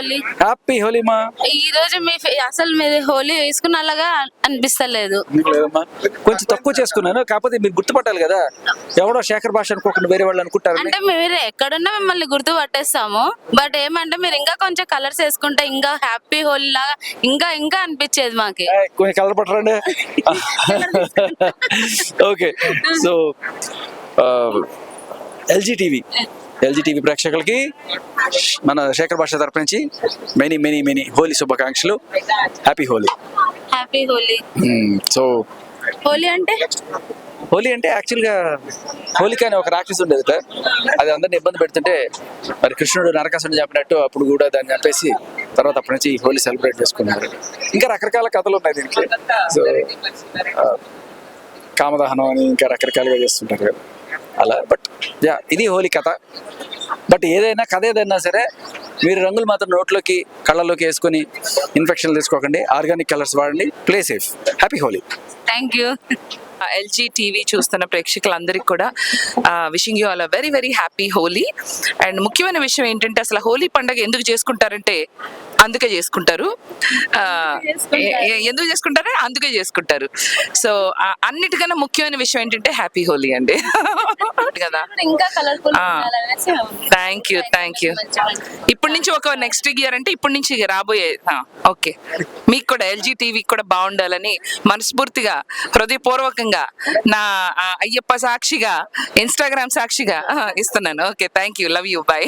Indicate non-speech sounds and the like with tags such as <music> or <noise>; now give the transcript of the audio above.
Holi. Happy Holi మా. ఈ రోజు మీ అసలు మీరు హోలీ వేసుకున్నలాగా అనిపిస్తలేదు. కొంచెం తక్కువ చేసుకున్నాను కాకపోతే మీరు గుర్తుపట్టాలి కదా. ఎవడో శేఖర్ భాష అనుకోకుండా వేరే వాళ్ళు అనుకుంటారు. అంటే మీరు ఎక్కడున్నా మిమ్మల్ని గుర్తు పట్టేస్తాము బట్ ఏమంటే మీరు ఇంకా కొంచెం కలర్స్ వేసుకుంటే ఇంకా హ్యాపీ హోలీ లాగా ఇంకా ఇంకా అనిపించేది మాకి. కొంచెం colour పట్టరండి. <laughs> <laughs> Okay. So LG TV. LG TV ప్రేక్షకులకి మన శేఖర్ భాష తరపు నుంచి మెనీ మెనీ మెనీ హోలీ శుభాకాంక్షలు. Happy Holi happy Holi so Holi అంటే? హోలీ అంటే యాక్చువల్గా హోలిక అనే ఒక రాక్షసు ఉండేది కదా, అది అందరిని ఇబ్బంది పెడుతుంటే మరి కృష్ణుడు నరకాసుని చంపినట్టు అప్పుడు కూడా దాన్ని చంపేసి తర్వాత అప్పటి నుంచి హోలీ సెలబ్రేట్ చేసుకున్నారు. ఇంకా రకరకాల కథలు ఉన్నాయి దీనికి. సో కామదహనం అని ఇంకా రకరకాలుగా చేస్తుంటారు కదా. అలా బట్ యా ఇది హోలీ కథ. బట్ ఏదైనా కథ ఏదైనా సరే మీరు రంగులు మాత్రం నోట్లోకి కళ్ళలోకి వేసుకొని ఇన్ఫెక్షన్ తీసుకోకండి. ఆర్గానిక్ కలర్స్ వాడండి. Play safe happy Holi thank you LG TV చూస్తున్న ప్రేక్షకులందరికీ కూడా wishing you all very very happy Holi and ముఖ్యమైన విషయం ఏంటంటే అసలు హోలీ పండుగ ఎందుకు చేసుకుంటారంటే అందుకే చేసుకుంటారు. ఎందుకు చేసుకుంటారు? అందుకే చేసుకుంటారు. సో అన్నిటికన్నా ముఖ్యమైన విషయం ఏంటంటే హ్యాపీ హోలీ అండి. <laughs> కదా. థ్యాంక్ యూ థ్యాంక్ యూ ఇప్పటి నుంచి ఒక నెక్స్ట్ ఇయర్ అంటే ఇప్పటి నుంచి రాబోయే ఓకే మీకు కూడా ఎల్జీ టీవీకి కూడా బాగుండాలని మనస్ఫూర్తిగా హృదయపూర్వకంగా నా అయ్యప్ప సాక్షిగా ఇన్స్టాగ్రామ్ సాక్షిగా ఇస్తున్నాను. Okay thank you love you bye